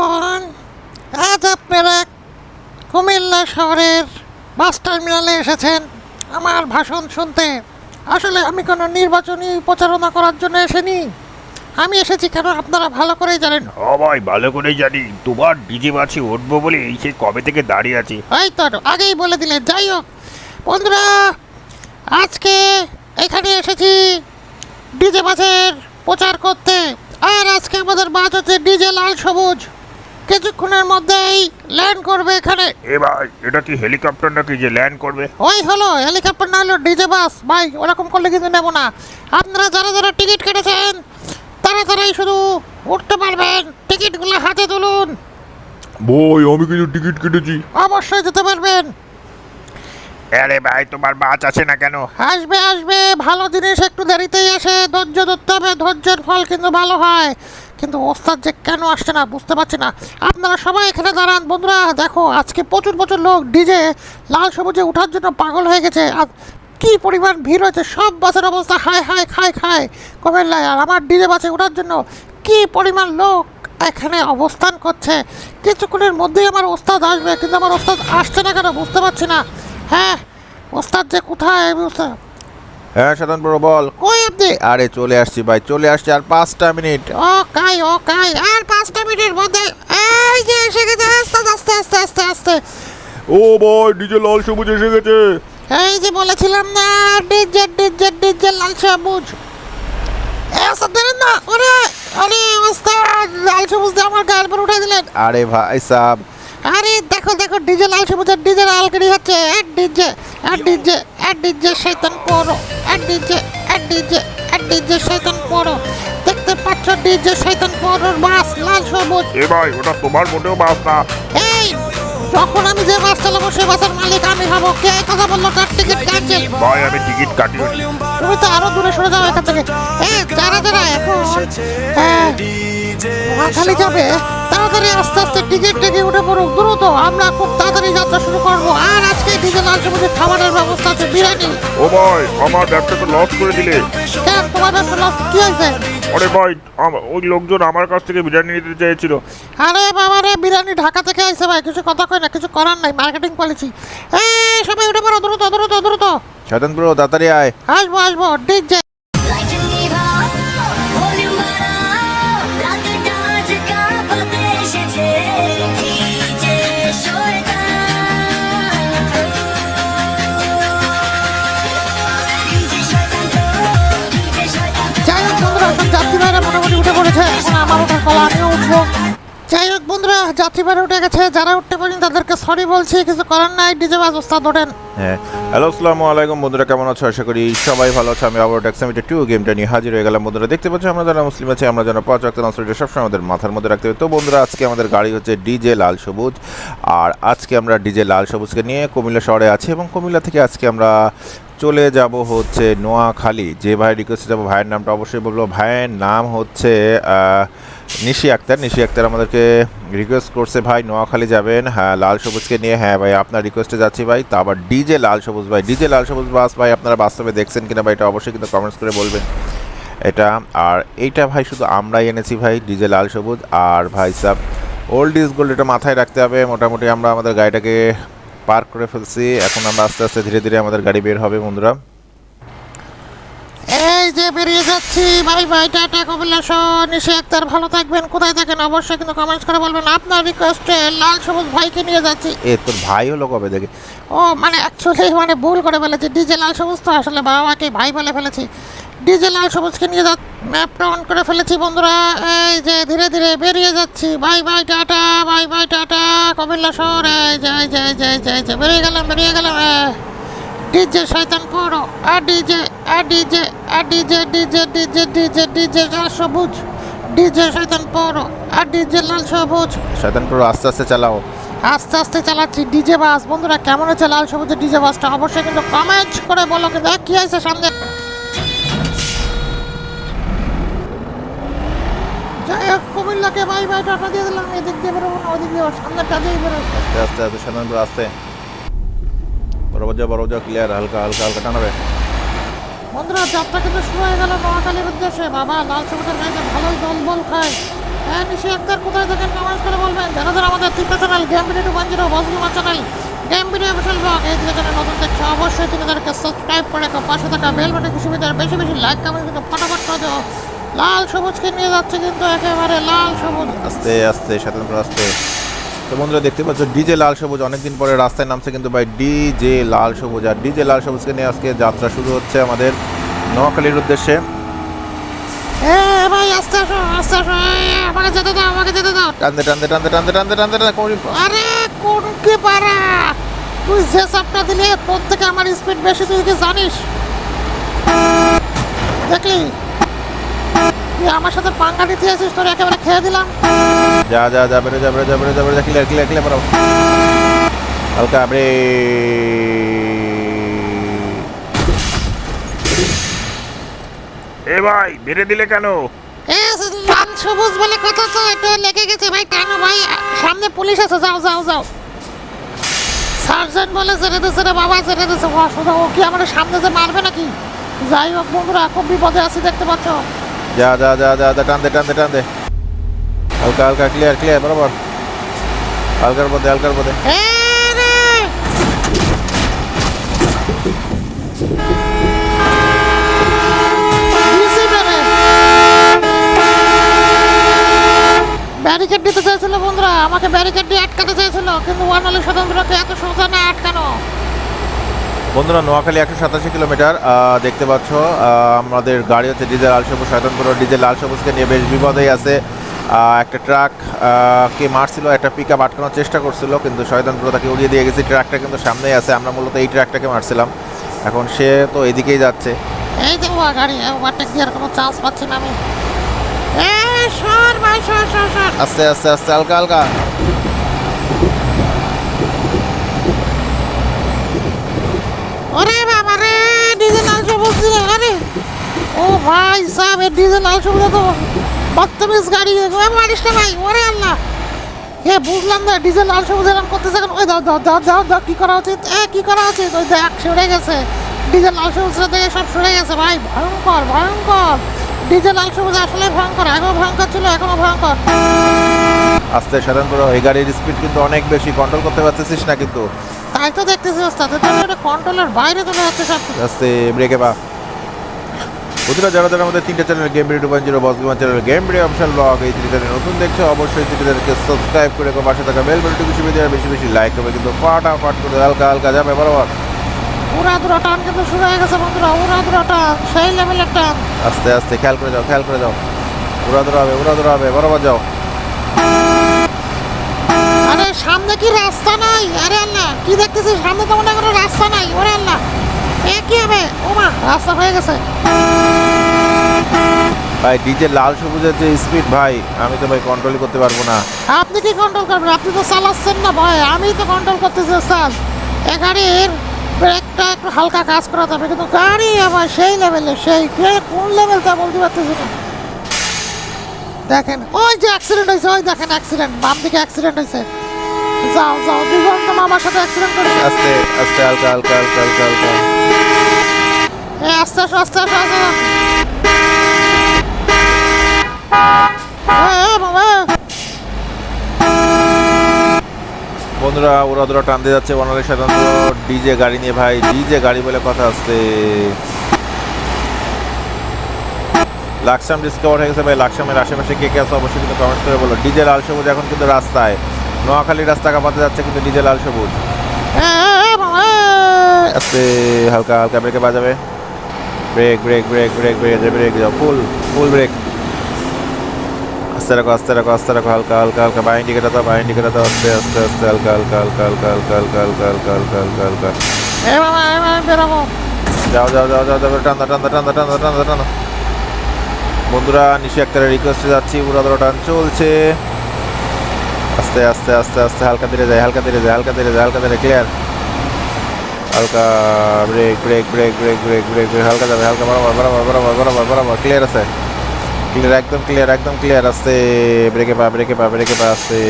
কোন? আজ আপনারা কুমিল্লা শহরের বাস টার্মিনালে এসেছেন। আমার ভাষণ শুনতে। আসলে আমি কোনো নির্বাচনী প্রচারণা করার জন্য এসেনি। আমি এসেছি কেন আপনারা ভালো করেই জানেন। ও ভাই ভালো করেই জানি তোমার ডিজে বাসে উঠবো বলে এই সেই কবে থেকে দাঁড়িয়ে আছি। এই তো আগেই বলে দিলেন যাই হোক। বন্ধুরা আজকে এখানে এসেছি ডিজে বাসের প্রচার করতে। আর আজকে আমাদের বাস হচ্ছে ডিজে লাল সবুজ। কিছুক্ষণের মধ্যেই ল্যান্ড করবে এখানে। এ ভাই এটা কি হেলিকপ্টার নাকি যে ল্যান্ড করবে? ওই হলো হেলিকপ্টার না হলো ডিজে বাস। ভাই ওরকম করলে কিন্তু নেব না। আপনারা যারা যারা টিকিট কেটেছেন তারাই শুধু উঠতে পারবেন। টিকিটগুলো হাতে তুলুন। বই আমি কিন্তু টিকিট কেটেছি। অবশ্যই যেতে পারবেন। আরে ভাই তোমার বাস আছে না কেন? আসবে আসবে। ভালো জিনিস একটু দেরিতেই আসে। ধৈর্য ধরতে হবে। ধৈর্যের ফল কিন্তু ভালো হয়। কিন্তু ওস্তাদ যে কেন আসছে না বুঝতে পারছি না। আপনারা সবাই এখানে দাঁড়ান। বন্ধুরা দেখো আজকে প্রচুর প্রচুর লোক। ডিজে লাল সবুজে ওঠার জন্য পাগল হয়ে গেছে। আর কি পরিমাণ ভিড় হয়েছে? সব বাসের অবস্থা হায় হায় খায় খায়। কবেল্লায় আর আমার ডিজে বাসে ওঠার জন্য কি পরিমাণ লোক এখানে অবস্থান করছে? কিছুক্ষণের মধ্যেই আমার ওস্তাদ আসবে কিন্তু আমার ওস্তাদ আসছে না কেন? বুঝতে পারছি না। হ্যাঁ ওস্তাদ যে কোথায়? হ্যাঁ সাধন বড় বল। কই আপনি? আরে চলে আসছি ভাই চলে আসছি আর পাঁচটা মিনিট। ও কাই ও কাই আর পাঁচটা মিনিটের মধ্যে এই যে এসে গেছে আস্তে আস্তে আস্তে আস্তে আস্তে। ও ভাই ডিজে লাল সবুজ এসে গেছে। এই যে বলেছিলাম না ডিজে ডিজে ডিজে লাল সবুজ। না ওরে আরে ওস্তাদ লাল সবুজ আমার গায়ের উপর উঠে দিলেন। আরে ভাই সাহ আরে দেখো দেখো ডিজে লাল সবুজের ডিজে আলকারি হচ্ছে এক ডিজে এক ডিজে এক ডিজে শয়তান পড়ো এক ডিজে এক ডিজে এক ডিজে শয়তান পড়ো দেখতে পাচ্ছ ডিজে শয়তান পড়োর বাস লাল সবুজ। এ ভাই ওটা তোমার মোটেও বাস না। এই যখন আমি যে বাস চালাবো সেই বাসের মালিক আমি হব কে কথা বলল কার টিকিট ক্যান্সেল ভাই আমি টিকিট কাটি তুমি তো আরও দূরে সরে যাও এখান থেকে। এই যারা যারা এখন হ্যাঁ যাবে তাড়াতাড়ি আস্তে আস্তে টিকিট টেকে উঠে পড়ুক দ্রুত আমরা খুব তাড়াতাড়ি যাত্রা শুরু করব। আর আজকে ডিজে লাল সবুজের খাবারের ব্যবস্থা আছে বিরিয়ানি। ও ভাই আমার ব্যবসা তো লস করে দিলে। কেন? তোমার ব্যবসা loss কি হয়েছে? আরে ভাই ওই লোকজন আমার কাছ থেকে বিরিয়ানি নিতে চেয়েছিল। আরে বাবা রে বিরিয়ানি ঢাকা থেকে আইছে ভাই কিছু কথা কই না কিছু করার নাই মার্কেটিং পলিসি এই সবাই উঠে পড়ো দ্রুত দ্রুত দ্রুত। সাধন ব্রো তাড়াতাড়ি আয়। আসব আসব ডিজে। মোটামুটি এখন আমার ওঠার কলা আমিও উঠবো। যাই হোক বন্ধুরা যাত্রীবাহী উঠে গেছে। যারা উঠতে পারেন তাদেরকে সরি বলছি কিছু করার নাই। ডিজে বাস ওস্তাদ ওঠেন। হ্যাঁ। হ্যালো আসসালামু আলাইকুম বন্ধুরা কেমন আছো? আশা করি সবাই ভালো আছে। আমি আবার ট্যাক্সামিটে টু গেমটা নিয়ে হাজির হয়ে গেলাম। বন্ধুরা দেখতে পাচ্ছি আমরা যারা মুসলিম আছি আমরা যারা পাঁচ রাখতে নসরিটা সবসময় আমাদের মাথার মধ্যে রাখতে হবে। তো বন্ধুরা আজকে আমাদের গাড়ি হচ্ছে ডিজে লাল সবুজ। আর আজকে আমরা ডিজে লাল সবুজকে নিয়ে কুমিল্লা শহরে আছি এবং কুমিল্লা থেকে আজকে আমরা চলে যাব হচ্ছে নোয়াখালী। যে ভাই রিকোয়েস্টে যাব, ভাইয়ের নামটা অবশ্যই বলব। ভাইয়ের নাম হচ্ছে নিশি আক্তার। নিশি আক্তার আমাদেরকে রিকোয়েস্ট করছে, ভাই, নোয়াখালী যাবেন? হ্যাঁ লাল সবুজকে নিয়ে। হ্যাঁ ভাই, আপনার রিকোয়েস্টে যাচ্ছি, ভাই। তা আবার ডিজে লাল সবুজ, ভাই। ডিজে লাল সবুজ বাস, ভাই, আপনারা বাস্তবে দেখছেন কিনা, ভাই, এটা অবশ্যই কিন্তু কমেন্টস করে বলবেন। এটা, আর এইটা, ভাই, শুধু আমরাই এনেছি, ভাই ডিজে লাল সবুজ। আর ভাই সাহ ওল্ড ইজ গোল্ড এটা মাথায় রাখতে হবে। মোটামুটি আমরা আমাদের গাড়িটাকে পার্ক করে ফেলছি। এখন আমরা আস্তে আস্তে ধীরে ধীরে আমাদের গাড়ি বের হবে বন্ধুরা। এই যে বেরিয়ে যাচ্ছি। ভাই ভাই টাটা কবিলাস নিশে একতার ভালো থাকবেন। কোথায় থাকেন? অবশ্যই কিন্তু কমেন্টস করে বলবেন। আপনার রিকোয়েস্টে লাল সবুজ ভাইকে নিয়ে যাচ্ছি। এ তোর ভাই হলো কবে দেখে? ও মানে অ্যাকচুয়ালি মানে ভুল করে ফেলেছি। ডিজে লাল সবুজ তো আসলে বাবাকে ভাই বলে ফেলেছি। ডিজে লাল সবুজকে নিয়ে যা ম্যাপটা অন করে ফেলেছি বন্ধুরা। এই যে ধীরে ধীরে বেরিয়ে যাচ্ছি। Bye bye tata bye bye tata কবিল্লা শহর। এই যে এই যে এই যে এই যে এই যে বেরিয়ে গেলাম বেরিয়ে গেলাম। ডিজে শয়তান পড়ো আর ডিজে আর ডিজে আর DJ DJ DJ DJ DJ লাল সবুজ। ডিজে শয়তান পড়ো আর ডিজে লাল সবুজ। শয়তানপুর আস্তে আস্তে চালাও। আস্তে আস্তে চালাচ্ছি। ডিজে বাস বন্ধুরা কেমন হচ্ছে লাল সবুজের ডিজে বাসটা? অবশ্যই কিন্তু কমেন্ট করে বলো কিন্তু কি আছে সামনে। যাই হোক কুমিল্লাকে বাই বাই টাটা দিয়ে দিলাম। এদিক দিয়ে বেরোবো না ওদিক দিয়ে সামনেটা দিয়ে বেরোবো। আস্তে আস্তে আস্তে সাধারণপুর আস্তে। বরাবর যাও বরাবর যাও ক্লিয়ার হালকা হালকা হালকা টানাবে। বন্ধুরা যাত্রা কিন্তু শুরু হয়ে গেল নোয়াখালীর উদ্দেশ্যে। বাবা লাল সবুজের ভালোই দল বল খায়। হ্যাঁ নিশি কোথায় থাকেন নামাজ করে বলবেন। যারা যারা আমাদের তিনটা channel game video two zero বসগুমা channel game video official blog এই দিকে চ্যানেল নতুন দেখছে অবশ্যই তিনদেরকে সাবস্ক্রাইব করে রাখো। পাশে থাকা বেল বাটন ভিতরে বেশি বেশি লাইক কমেন্ট কিন্তু ফটাফট করে দাও। লাল সবুজকে নিয়ে যাচ্ছে কিন্তু একেবারে লাল সবুজ। আস্তে আস্তে সাধারণপুর আস্তে। তো বন্ধুরা দেখতে পাচ্ছ ডিজে লাল সবুজ অনেকদিন পরে রাস্তায় নামছে কিন্তু ভাই ডিজে লাল সবুজ। আর ডিজে লাল সবুজকে নিয়ে আজকে যাত্রা শুরু হচ্ছে আমাদের নোয়াখালীর উদ্দেশ্যে। এ ভাই আস্তে আসো আস্তে আসো। আমাকে যেতে দাও আমাকে যেতে দাও। টানতে টানতে টানতে টানতে টানতে টানতে টানতে আরে কোন কি পারা? তুই যে চাপটা দিলে থেকে আমার স্পিড বেশি তুই কি জানিস? দেখলি? আমার সাথে পাঙ্গা নিতে আসিস তোর একেবারে খেয়ে দিলাম। যা যা যা বেরো যা বেরো যা বেরো যা বেরো যা ক্লিয়ার ক্লিয়ার ক্লিয়ার বরাবর। হালকা ব্রে এ ভাই বেড়ে দিলে কেন? এ লাল সবুজ বলে কথা তো একটু লেগে গেছে ভাই কেন ভাই? সামনে পুলিশ আছে যাও যাও যাও। সার্জেন্ট বলে ছেড়ে দিচ্ছে রে বাবা ছেড়ে অসুবিধা ও কি আমার সামনে যে মারবে নাকি? যাই হোক বন্ধুরা খুব বিপদে আছি দেখতে পাচ্ছ। যা যা যা যা যা টানতে টানতে টানতে হালকা হালকা ক্লিয়ার ক্লিয়ার বরাবর। হালকার মধ্যে হালকার মধ্যে। ব্যারিকেড দিতে চাইছিল বন্ধুরা, আমাকে ব্যারিকেড দিয়ে আটকাতে চাইছিল কিন্তু ওয়ান ওয়ানালি স্বতন্ত্রকে এত সোজা না আটকানো। বন্ধুরা নোয়াখালী একশো সাতাশি কিলোমিটার দেখতে পাচ্ছ আমাদের গাড়ি হচ্ছে ডিজেল লাল সবুজ শয়তানপুর ডিজেল লাল সবুজকে নিয়ে বেশ বিপদেই আছে। একটা ট্রাক কে মারছিল একটা পিক আপ আটকানোর চেষ্টা করছিল কিন্তু শয়তানপুর তাকে উড়িয়ে দিয়ে গেছি। ট্রাকটা কিন্তু সামনেই আছে আমরা মূলত এই ট্রাকটাকে মারছিলাম। এখন সে তো এদিকেই যাচ্ছে। এই যে গাড়ি ওভারটেক দেওয়ার কোনো চান্স পাচ্ছি না আমি। আস্তে আস্তে আস্তে হালকা হালকা। ভাই সাহেব এই ডিজেল লাল সবুজ তো বদতমিজ গাড়ি। মারিস না ভাই ওরে আল্লাহ। এ বুঝলাম না ডিজেল লাল সবুজ এরকম করতেছে কেন ওই দাও দাও দাও দাও দাও কি করা উচিত? এ কি করা উচিত? ওই দেখ সরে গেছে। ডিজেল লাল সবুজ থেকে সব সরে গেছে ভাই ভয়ঙ্কর ভয়ঙ্কর। ডিজেল লাল সবুজ আসলে ভয়ঙ্কর আগেও ভয়ঙ্কর ছিল এখনও ভয়ঙ্কর। আস্তে শয়তানপুর এই গাড়ির স্পিড কিন্তু অনেক বেশি কন্ট্রোল করতে পারতেছিস না কিন্তু। তাই তো দেখতেছি ওস্তাদ কন্ট্রোলের বাইরে চলে যাচ্ছে সব আস্তে ব্রেকে বা বন্ধুরা যারা যারা আমাদের তিনটা channel game video two point zero boss gamer channel game video option blog এই তিনটা চ্যানেল নতুন দেখছ অবশ্যই চ্যানেলকে সাবস্ক্রাইব করে রেখো পাশে থাকা বেল বেলটি বেশি বেশি বেশি বেশি লাইক করবে কিন্তু ফাটাফাট করে হালকা হালকা যাবে বরাবর। উড়া দুরা টান কিন্তু শুরু হয়ে গেছে বন্ধুরা উড়া দুরা টান সেই লেভেলের টান। আস্তে আস্তে খেয়াল করে যাও খেয়াল করে যাও। উড়া দৌড়া হবে উড়া দৌড়া হবে বরাবর যাও। আরে সামনে কি রাস্তা নাই? আরে আল্লাহ কি দেখতেছিস? সামনে তো মনে করো রাস্তা নাই। ওরে আল্লাহ এ কি হবে? ওমা রাস্তা হয়ে গেছে। ভাই ডিজে লাল সবুজের যে স্পিড ভাই আমি তো ভাই কন্ট্রোলই করতে পারব না। আপনি কি কন্ট্রোল করবেন? আপনি তো চালাচ্ছেন না ভাই। আমি তো কন্ট্রোল করতেছি স্যার এ গাড়ির ব্রেকটা একটু হালকা কাজ করাতে হবে কিন্তু গাড়ি আবার সেই লেভেলে সেই কোন লেভেল তা বলতে পারতেছি না। দেখেন ওই যে অ্যাক্সিডেন্ট হয়েছে ওই দেখেন অ্যাক্সিডেন্ট বাম দিকে অ্যাক্সিডেন্ট হয়েছে যাও যাও দিগন্ত মামার সাথে অ্যাক্সিডেন্ট করেছে। আস্তে আস্তে হালকা হালকা হালকা হালকা। আস্তে আসো আস্তে আস্তে আসো। এ, এ, বাবা বন্ধুরা, ওরা ওরা টানতে যাচ্ছে ওনাদের সাধারণত ডিজে গাড়ি নিয়ে ভাই ডিজে গাড়ি বলে কথা আসছে। লাকসাম ডিসকভার হয়ে গেছে ভাই, লাকসামের আশেপাশে কে কে আছে অবশ্যই কিন্তু কমেন্ট করে বলো। ডিজে লাল সবুজ এখন কিন্তু রাস্তায়। নোয়াখালী রাস্তা কাপাতে যাচ্ছে কিন্তু ডিজে লাল সবুজ। আস্তে, হালকা হালকা ব্রেকে বাজাবে। Brake brake brake brake brake brake full full brake আস্তে রাখো আস্তে রাখো আস্তে রাখো হালকা হালকা হালকা বাই ইন্ডিকেটার দাও বাই ইন্ডিকেটার দাও আস্তে আস্তে আস্তে হালকা হালকা হালকা হালকা হালকা হালকা হালকা হালকা হালকা হালকা হালকা যাও যাও যাও যাও যাও টান্দা টান্দা টান্দা টান্দা টান্দা টান্দা বন্ধুরা নিশি আক্তারের রিকোয়েস্টে যাচ্ছি উড়া ধরো টান চলছে আস্তে আস্তে আস্তে আস্তে হালকা ধীরে যায় হালকা ধীরে যায় হালকা ধীরে যায় হালকা ধীরে ক্লিয়ার হালকা brake brake brake brake brake brake brake হালকা যাবে হালকা বরাবর বরাবর বরাবর বরাবর বরাবর ক্লিয়ার আছে ক্লিয়ার একদম ক্লিয়ার একদম ক্লিয়ার আসতে ব্রেকে পা ব্রেকে পা ব্রেকে পা আসতে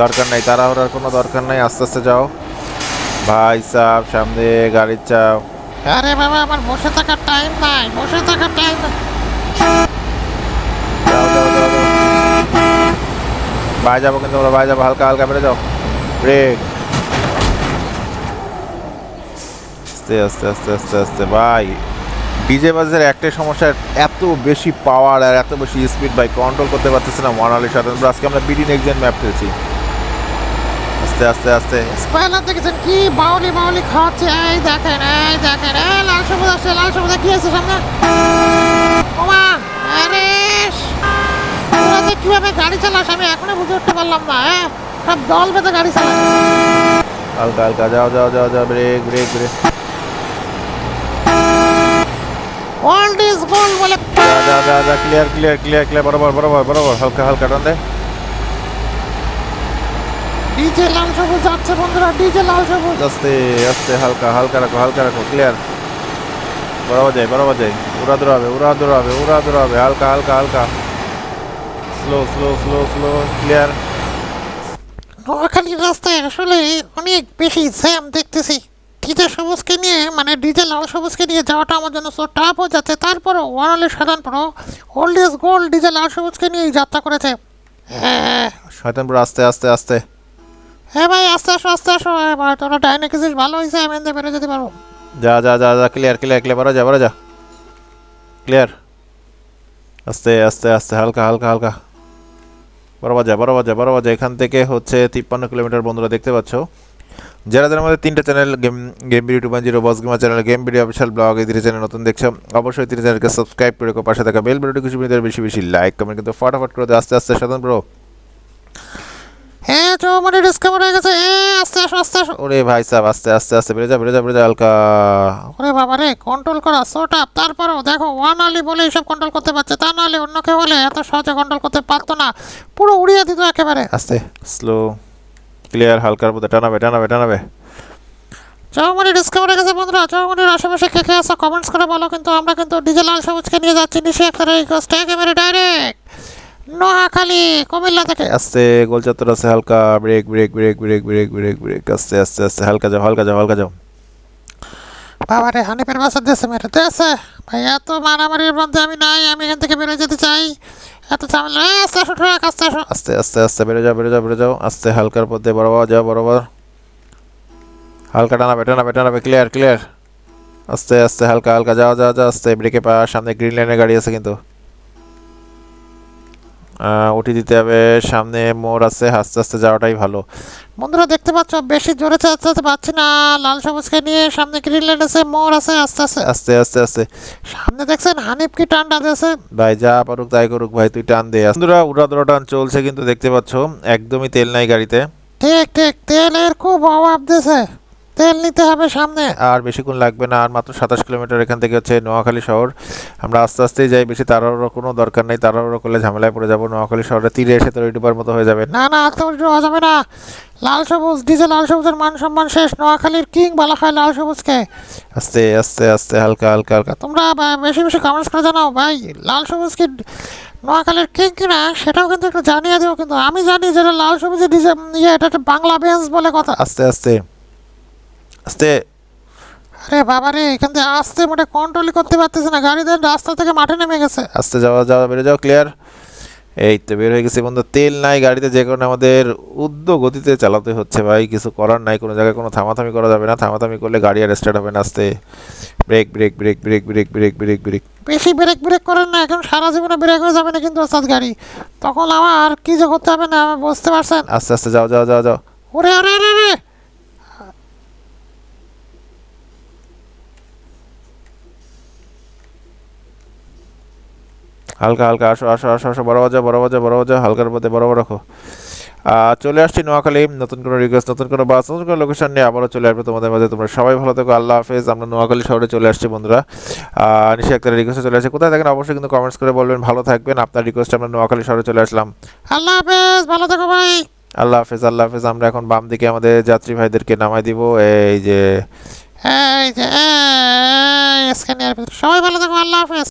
দরকার নাই তাড়াহুড়ার কোনো দরকার নাই আস্তে আস্তে যাও। ভাই সাহ সামনে গাড়ির চাপ। আরে বাবা আমার বসে থাকার টাইম নাই বসে থাকার টাইম বাই যাব কিন্তু আমরা বাই যাব হালকা হালকা বেড়ে যাও। ব্রেক আস্তে আস্তে আস্তে আস্তে আস্তে ভাই। ডিজে বাসের একটাই সমস্যা এত বেশি পাওয়ার আর এত বেশি স্পিড ভাই কন্ট্রোল করতে পারতেছি না আলির সাথে আজকে আমরা বিডি নেক্সট ম্যাপ খেলছি। আস্তে আস্তে আস্তে। স্পাইলার দেখেছেন কি? বাউলি বাউলি খাচ্ছে এই দেখেন এই দেখেন এই লাল সবুজ আসছে লাল সবুজ। কি আছে সামনে? ওমা আরে তোরা কীভাবে গাড়ি চালাস আমি এখনও বুঝে উঠতে পারলাম না হ্যাঁ? সব দল বেঁধে গাড়ি চালাস হালকা হালকা যাও যাও যাও যাও brake brake brake old is gold বলে যা যা যা ক্লিয়ার ক্লিয়ার ক্লিয়ার ক্লিয়ার বরাবর বরাবর বরাবর হালকা হালকা টান দে। ডিজে লাল সবুজ যাচ্ছে বন্ধুরা ডিজে লাল সবুজ। আস্তে আস্তে হালকা হালকা রাখো হালকা রাখো ক্লিয়ার বরাবর যাই বরাবর যাই। উড়া দৌড়াবে উড়া দৌড়াবে উড়া দৌড়াবে হালকা হালকা হালকা। Slow slow slow slow clear নোয়াখালীর রাস্তায় আসলে অনেক বেশি জ্যাম দেখতেছি। ডিজে সবুজকে নিয়ে মানে ডিজে লাল সবুজকে নিয়ে যাওয়াটা আমার জন্য সো টাফ হয়ে যাচ্ছে। তারপরও ওয়ারলে সাধারণ পরও ওল্ড ইজ গোল্ড ডিজে লাল সবুজকে নিয়েই যাত্রা করেছে। হ্যাঁ। শয়তানপুর আস্তে আস্তে আস্তে। হ্যাঁ ভাই আস্তে আসো আস্তে আসো এবার তোরা ডাইনাকিসিস ভালো হয়েছে আমি এনতে বেরো যেতে পারব। যা যা যা যা ক্লিয়ার ক্লিয়ার ক্লিয়ার বড় যা বড় যা। ক্লিয়ার আস্তে আস্তে আস্তে হালকা হালকা হালকা। বরাবর যা বরাবর যা বরাবর যা এখান থেকে হচ্ছে তিপ্পান্ন কিলোমিটার বন্ধুরা দেখতে পাচ্ছ। যারা যারা আমাদের তিনটে channel game game video two point zero boss gamer channel game video official blog এই তিনটে চ্যানেল নতুন দেখছ, অবশ্যই তিনটে চ্যানেলকে সাবস্ক্রাইব করে রেখো, পাশে থাকা বেল ভিডিওটি কিছু মিনিটের বেশি বেশি লাইক কমেন্ট কিন্তু ফটাফট করে আস্তে আস্তে সাধারণ ব্রো হ্যাঁ চৌমানি ডিসকাভার হয়ে গেছে এ আস্তে আসো আস্তে আসো। ওরে ভাই সাহেব, আস্তে আস্তে আস্তে, বেড়ে যা বেড়ে যা বেড়ে যা, হালকা। ওরে বাবা রে কন্ট্রোল করা সোট আপ তারপরেও দেখো ওয়ান আলি বলে এইসব কন্ট্রোল করতে পারছে, তা নাহলে অন্য কেউ হলে এত সহজে কন্ট্রোল করতে পারতো না। পুরো উড়িয়ে দিত একেবারে। আস্তে স্লো ক্লিয়ার হালকার মধ্যে টানাবে টানাবে টানাবে। চৌমনি ডিসকভারে গেছে বন্ধুরা চৌমানির আশেপাশে কে কে আছে কমেন্টস করে বলো কিন্তু আমরা কিন্তু ডিজে লাল সবুজকে নিয়ে যাচ্ছি নিশে একটা রিকোয়েস্ট একেবারে ডাইরেক্ট নোয়াখালী কুমিল্লা থেকে। আস্তে গোল চত্বর আছে হালকা brake brake brake brake brake brake brake আস্তে আস্তে আস্তে হালকা যাও হালকা যাও হালকা যাও। বাবা রে হানিফের বাসা দেশে মেরে দেশে ভাই এত মারামারির মধ্যে আমি নাই আমি এখান থেকে বেরোয় যেতে চাই। এত ঝামেলা এই আস্তে আসো ট্রাক আস্তে আসো। আস্তে আস্তে আস্তে বেড়ে যাও বেড়ে যাও বেড়ে যাও। আস্তে হালকার মধ্যে বরাবর যাও বরাবর। হালকা টানাবে টানাবে টানাবে ক্লিয়ার ক্লিয়ার আস্তে আস্তে হালকা হালকা যাও যাও যাও আস্তে ব্রেকে পা সামনে গ্রিন লাইনের গাড়ি আছে কিন্তু। আহ, উঠি দিতে হবে। সামনে মোড় আছে আস্তে আস্তে যাওয়াটাই ভালো। বন্ধুরা দেখতে পাচ্ছ বেশি জোরে চালাতে পারছি না। লাল সবুজকে নিয়ে সামনে গ্রিন লাইট আছে মোড় আছে আস্তে আস্তে আস্তে আস্তে আস্তে। সামনে দেখছেন হানিফ কি টান্ডা দিয়েছে? ভাই যা পারুক তাই করুক ভাই তুই টান দে। বন্ধুরা উড়াদুরা টান চলছে কিন্তু দেখতে পাচ্ছ একদমই তেল নাই গাড়িতে। ঠিক ঠিক তেলের খুব অভাব দিয়েছে। তেল নিতে হবে সামনে। আর বেশিক্ষণ লাগবে না, আর মাত্র সাতাশ কিলোমিটার এখান থেকে হচ্ছে নোয়াখালী শহর। আমরা আস্তে আস্তেই যাই, বেশি তাড়াহুড়ো কোনো দরকার নেই, তাড়াহুড়ো করলে ঝামেলায় পড়ে যাব। নোয়াখালী শহরে তীরে এসে তো ডুবার মতো হয়ে যাবে। না না আত্মবিশ্বাস হওয়া যাবে না। লাল সবুজ, ডিজে লাল সবুজের মান সম্মান শেষ। নোয়াখালীর কিং বলা হয় লাল সবুজকে। আস্তে আস্তে আস্তে, হালকা হালকা হালকা। তোমরা বেশি বেশি কমেন্টস করে জানাও। ভাই, লাল সবুজ কি নোয়াখালীর কিং কিনা, সেটাও কিন্তু একটু জানিয়ে দিও। কিন্তু আমি জানি যেটা লাল সবুজের ডিজে ইয়ে এটা একটা বাংলা বেঞ্চ বলে কথা। আস্তে আস্তে। আস্তে। আরে বাবা রে এখান থেকে আসতে মোটে কন্ট্রোলই করতে পারতেছে না গাড়ি গাড়িদের রাস্তা থেকে মাঠে নেমে গেছে। আস্তে যাওয়া যাওয়া বেড়ে যাও ক্লিয়ার এই তো বের হয়ে গেছে বন্ধু তেল নাই গাড়িতে যে কারণে আমাদের উদ্য গতিতে চালাতে হচ্ছে ভাই কিছু করার নাই কোনো জায়গায় কোনো থামাথামি করা যাবে না থামাথামি করলে গাড়ি আর স্টার্ট হবে না আস্তে। Brake brake brake brake brake brake brake brake বেশি ব্রেক ব্রেক করেন না এখন সারা জীবনে ব্রেক হয়ে যাবে না কিন্তু ওস্তাদ গাড়ি। তখন আমার কি যে করতে হবে না আমি বুঝতে পারছেন? আস্তে আস্তে যাও যাও যাও যাও। ওরে আরে আরে ওরে হালকা হালকা আসো আসো আসো আসো বড় বাজা বড় বাজা বড় বাজা হালকার মধ্যে বড় রাখো চলে আসছি নোয়াখালী নতুন কোনো রিকোয়েস্ট নতুন কোনো বাস নতুন কোনো লোকেশন নিয়ে আবারও চলে আসবে তোমাদের মাঝে তোমরা সবাই ভালো থেকো আল্লাহ হাফেজ আমরা নোয়াখালী শহরে চলে আসছি বন্ধুরা আহ, নিশি একটা রিকোয়েস্টে চলে আসছে কোথায় থাকেন অবশ্যই কিন্তু কমেন্টস করে বলবেন ভালো থাকবেন আপনার রিকোয়েস্ট আমরা নোয়াখালী শহরে চলে আসলাম আল্লাহ হাফেজ ভালো থাকো ভাই আল্লাহ হাফেজ আল্লাহ হাফেজ আমরা এখন বাম দিকে আমাদের যাত্রী ভাইদেরকে নামাই দিব এই যে এই যে সবাই ভালো থাকো আল্লাহ হাফেজ